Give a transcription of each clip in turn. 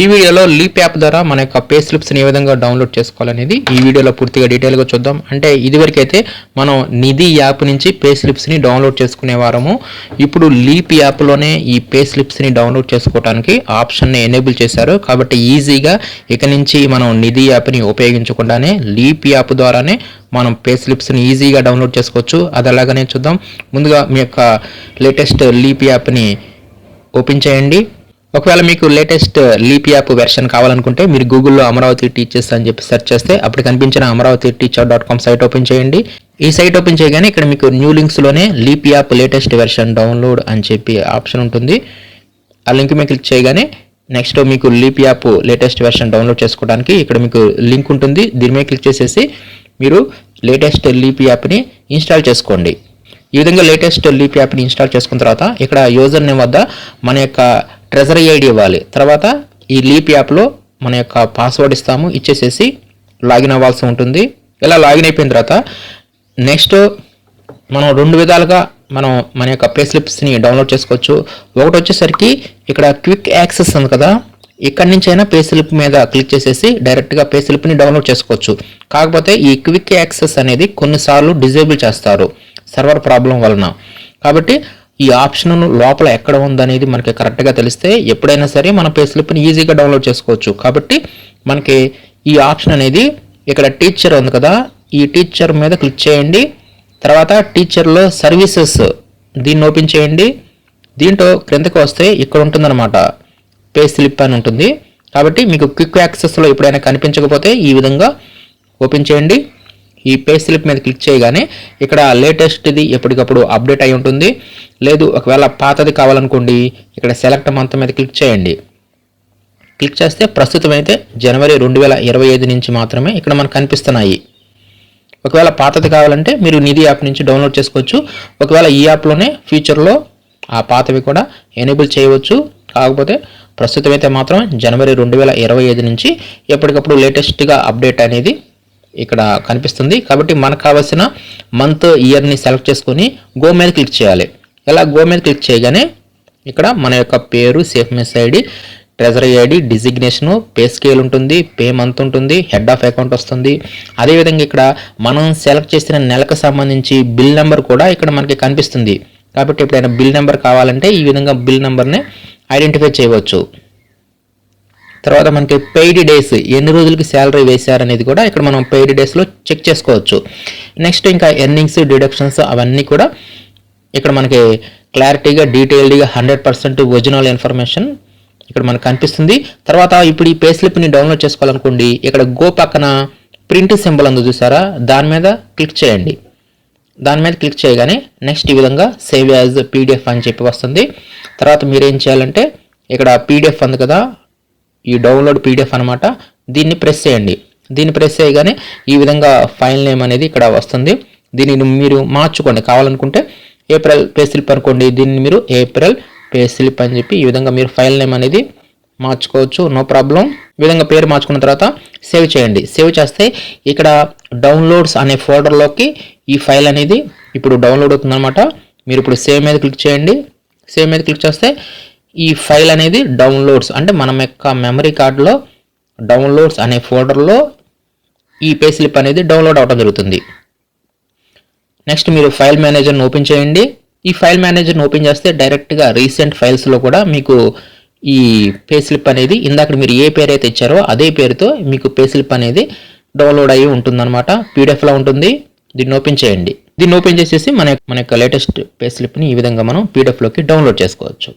ఈ వీడియోలో leap app ద్వారా మన యొక్క పే స్లిప్స్ని ఏ విధంగా డౌన్లోడ్ చేసుకోవాలనేది ఈ వీడియోలో పూర్తిగా డీటెయిల్గా చూద్దాం. అంటే ఇదివరకైతే మనం నిధి యాప్ నుంచి పే స్లిప్స్ని డౌన్లోడ్ చేసుకునే వారము. ఇప్పుడు లీప్ యాప్లోనే ఈ పే స్లిప్స్ని డౌన్లోడ్ చేసుకోవడానికి ఆప్షన్ని ఎనేబుల్ చేశారు. కాబట్టి ఈజీగా ఇక నుంచి మనం నిధి యాప్ని ఉపయోగించకుండానే లీప్ యాప్ ద్వారానే మనం పే స్లిప్స్ని ఈజీగా డౌన్లోడ్ చేసుకోవచ్చు. అది అలాగనే చూద్దాం. ముందుగా మీ యొక్క లేటెస్ట్ లీప్ యాప్ని ఓపెన్ చేయండి. ఒకవేళ మీకు లేటెస్ట్ లీప్ యాప్ వెర్షన్ కావాలనుకుంటే మీరు గూగుల్లో అమరావతి టీచర్స్ అని చెప్పి సెర్చ్ చేస్తే అప్పుడు కనిపించిన Amaravati teacher dot com site open చేయండి. ఈ సైట్ ఓపెన్ చేయగానే ఇక్కడ మీకు new లింక్స్లోనే leap app latest version download అని చెప్పి ఆప్షన్ ఉంటుంది. ఆ లింక్ మీద క్లిక్ చేయగానే నెక్స్ట్ మీకు leap app latest version download చేసుకోవడానికి ఇక్కడ మీకు లింక్ ఉంటుంది. దీని మీద క్లిక్ చేసేసి మీరు లేటెస్ట్ లీప్ యాప్ని ఇన్స్టాల్ చేసుకోండి. ఈ విధంగా లేటెస్ట్ లీప్ యాప్ని ఇన్స్టాల్ చేసుకున్న తర్వాత ఇక్కడ యూజర్ నేమ్ వద్ద మన యొక్క ట్రెజరీ ఐడి ఇవ్వాలి. తర్వాత ఈ లీప్ యాప్లో మన యొక్క పాస్వర్డ్ ఇస్తాము. ఇచ్చేసేసి లాగిన్ అవ్వాల్సి ఉంటుంది. ఇలా లాగిన్ అయిపోయిన తర్వాత నెక్స్ట్ మనం రెండు విధాలుగా మనం మన యొక్క పే స్లిప్స్ని డౌన్లోడ్ చేసుకోవచ్చు. ఒకటి వచ్చేసరికి ఇక్కడ క్విక్ యాక్సెస్ ఉంది కదా. ఇక్కడి నుంచి అయినా పే స్లిప్ మీద క్లిక్ చేసేసి డైరెక్ట్గా పే స్లిప్ని డౌన్లోడ్ చేసుకోవచ్చు. కాకపోతే ఈ క్విక్ యాక్సెస్ అనేది కొన్నిసార్లు డిజేబుల్ చేస్తారు. సర్వర్ ప్రాబ్లం వలన. కాబట్టి ఈ ఆప్షన్ లోపల ఎక్కడ ఉందనేది మనకి కరెక్ట్గా తెలిస్తే ఎప్పుడైనా సరే మన పే స్లిప్ని ఈజీగా డౌన్లోడ్ చేసుకోవచ్చు. కాబట్టి మనకి ఈ ఆప్షన్ అనేది ఇక్కడ టీచర్ ఉంది కదా ఈ టీచర్ మీద క్లిక్ చేయండి. తర్వాత టీచర్లో సర్వీసెస్ దీన్ని ఓపెన్ చేయండి. దీంట్లో క్రిందకి వస్తే ఇక్కడ ఉంటుందన్నమాట పే స్లిప్ అని ఉంటుంది. కాబట్టి మీకు క్విక్ యాక్సెస్లో ఎప్పుడైనా కనిపించకపోతే ఈ విధంగా ఓపెన్ చేయండి. ఈ పే స్లిప్ మీద క్లిక్ చేయగానే ఇక్కడ లేటెస్ట్ది ఎప్పటికప్పుడు అప్డేట్ అయి ఉంటుంది. లేదు ఒకవేళ పాతది కావాలనుకోండి ఇక్కడ సెలెక్ట్ మంత్ మీద క్లిక్ చేయండి. క్లిక్ చేస్తే ప్రస్తుతం అయితే జనవరి రెండు వేల ఇరవై ఐదు నుంచి మాత్రమే ఇక్కడ మనకు కనిపిస్తున్నాయి. ఒకవేళ పాతది కావాలంటే మీరు నిధి యాప్ నుంచి డౌన్లోడ్ చేసుకోవచ్చు. ఒకవేళ ఈ యాప్లోనే ఫ్యూచర్లో ఆ పాతవి కూడా ఎనేబుల్ చేయవచ్చు. కాకపోతే ప్రస్తుతం అయితే మాత్రం జనవరి రెండు వేల ఇరవై ఐదు నుంచి ఎప్పటికప్పుడు లేటెస్ట్గా అప్డేట్ అనేది ఇక్కడ కనిపిస్తుంది. కాబట్టి మనకు కావాల్సిన మంత్ ఇయర్ని సెలెక్ట్ చేసుకొని గో మీద క్లిక్ చేయాలి. ఇలా గో మీద క్లిక్ చేయగానే ఇక్కడ మన యొక్క పేరు safe mess ID treasury ID designation pay scale ఉంటుంది పే మంత్ ఉంటుంది హెడ్ ఆఫ్ అకౌంట్ వస్తుంది. అదేవిధంగా ఇక్కడ మనం సెలెక్ట్ చేసిన నెలకు సంబంధించి బిల్ నెంబర్ కూడా ఇక్కడ మనకి కనిపిస్తుంది. కాబట్టి ఎప్పుడైనా బిల్ నెంబర్ కావాలంటే ఈ విధంగా బిల్ నెంబర్ని ఐడెంటిఫై చేయవచ్చు. తర్వాత మనకి పెయిడ్ డేస్ ఎన్ని రోజులకి శాలరీ వేశారనేది కూడా ఇక్కడ మనం పెయిడ్ డేస్లో చెక్ చేసుకోవచ్చు. నెక్స్ట్ ఇంకా ఎర్నింగ్స్ డిడక్షన్స్ అవన్నీ కూడా ఇక్కడ మనకి క్లారిటీగా డీటెయిల్డ్గా హండ్రెడ్ పర్సెంట్ ఒరిజినల్ ఇన్ఫర్మేషన్ ఇక్కడ మనకు కనిపిస్తుంది. తర్వాత ఇప్పుడు ఈ పే స్లిప్ని డౌన్లోడ్ చేసుకోవాలనుకోండి ఇక్కడ గో పక్కన ప్రింట్ సింబల్ అందు చూసారా? దాని మీద క్లిక్ చేయండి. దాని మీద క్లిక్ చేయగానే నెక్స్ట్ ఈ విధంగా సేవ్ యాజ్ పీడిఎఫ్ అని చెప్పి వస్తుంది. తర్వాత మీరేం చేయాలంటే ఇక్కడ పీడిఎఫ్ ఉంది కదా ఈ డౌన్లోడ్ పీడిఎఫ్ అనమాట దీన్ని ప్రెస్ చేయండి. దీన్ని ప్రెస్ చేయగానే ఈ విధంగా ఫైల్ నేమ్ అనేది ఇక్కడ వస్తుంది. దీనిని మీరు మార్చుకోండి. కావాలనుకుంటే ఏప్రిల్ పే స్లిప్ అనుకోండి. దీన్ని మీరు ఏప్రిల్ పే స్లిప్ అని చెప్పి ఈ విధంగా మీరు ఫైల్ నేమ్ అనేది మార్చుకోవచ్చు. నో ప్రాబ్లం ఈ విధంగా పేరు మార్చుకున్న తర్వాత సేవ్ చేయండి. సేవ్ చేస్తే ఇక్కడ డౌన్లోడ్స్ అనే ఫోల్డర్లోకి ఈ ఫైల్ అనేది ఇప్పుడు డౌన్లోడ్ అవుతుందన్నమాట. మీరు ఇప్పుడు సేవ్ మీద క్లిక్ చేయండి. సేవ్ మీద క్లిక్ చేస్తే ఈ ఫైల్ అనేది డౌన్లోడ్స్. అంటే మనం యొక్క మెమరీ కార్డులో డౌన్లోడ్స్ అనే ఫోల్డర్లో ఈ పే స్లిప్ అనేది డౌన్లోడ్ అవడం జరుగుతుంది. నెక్స్ట్ మీరు ఫైల్ మేనేజర్ని ఓపెన్ చేయండి. ఈ ఫైల్ మేనేజర్ని ఓపెన్ చేస్తే డైరెక్ట్గా రీసెంట్ ఫైల్స్లో కూడా మీకు ఈ పే స్లిప్ అనేది ఇందాక మీరు ఏ పేరు అయితే ఇచ్చారో అదే పేరుతో మీకు పే స్లిప్ అనేది డౌన్లోడ్ అయ్యి ఉంటుందన్నమాట. పీడిఎఫ్లో ఉంటుంది. దీన్ని ఓపెన్ చేయండి. దీన్ని ఓపెన్ చేసేసి మన మన యొక్క లేటెస్ట్ పే స్లిప్ని ఈ విధంగా మనం పీడిఎఫ్లోకి డౌన్లోడ్ చేసుకోవచ్చు.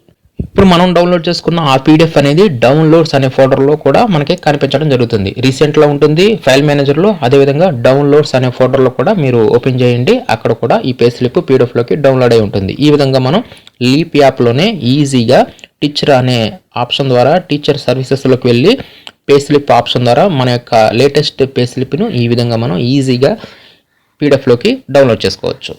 ఇప్పుడు మనం డౌన్లోడ్ చేసుకున్న ఆ పీడిఎఫ్ అనేది డౌన్లోడ్స్ అనే ఫోల్డర్లో కూడా మనకి కనిపించడం జరుగుతుంది. రీసెంట్లో ఉంటుంది ఫైల్ మేనేజర్లో అదేవిధంగా డౌన్లోడ్స్ అనే ఫోల్డర్లో కూడా మీరు ఓపెన్ చేయండి. అక్కడ కూడా ఈ పే స్లిప్ పీడిఎఫ్లోకి డౌన్లోడ్ అయి ఉంటుంది. ఈ విధంగా మనం లీప్ యాప్లోనే ఈజీగా టీచర్ అనే ఆప్షన్ ద్వారా టీచర్ సర్వీసెస్లోకి వెళ్ళి పే స్లిప్ ఆప్షన్ ద్వారా మన యొక్క లేటెస్ట్ పే స్లిప్ను ఈ విధంగా మనం ఈజీగా పీడిఎఫ్లోకి డౌన్లోడ్ చేసుకోవచ్చు.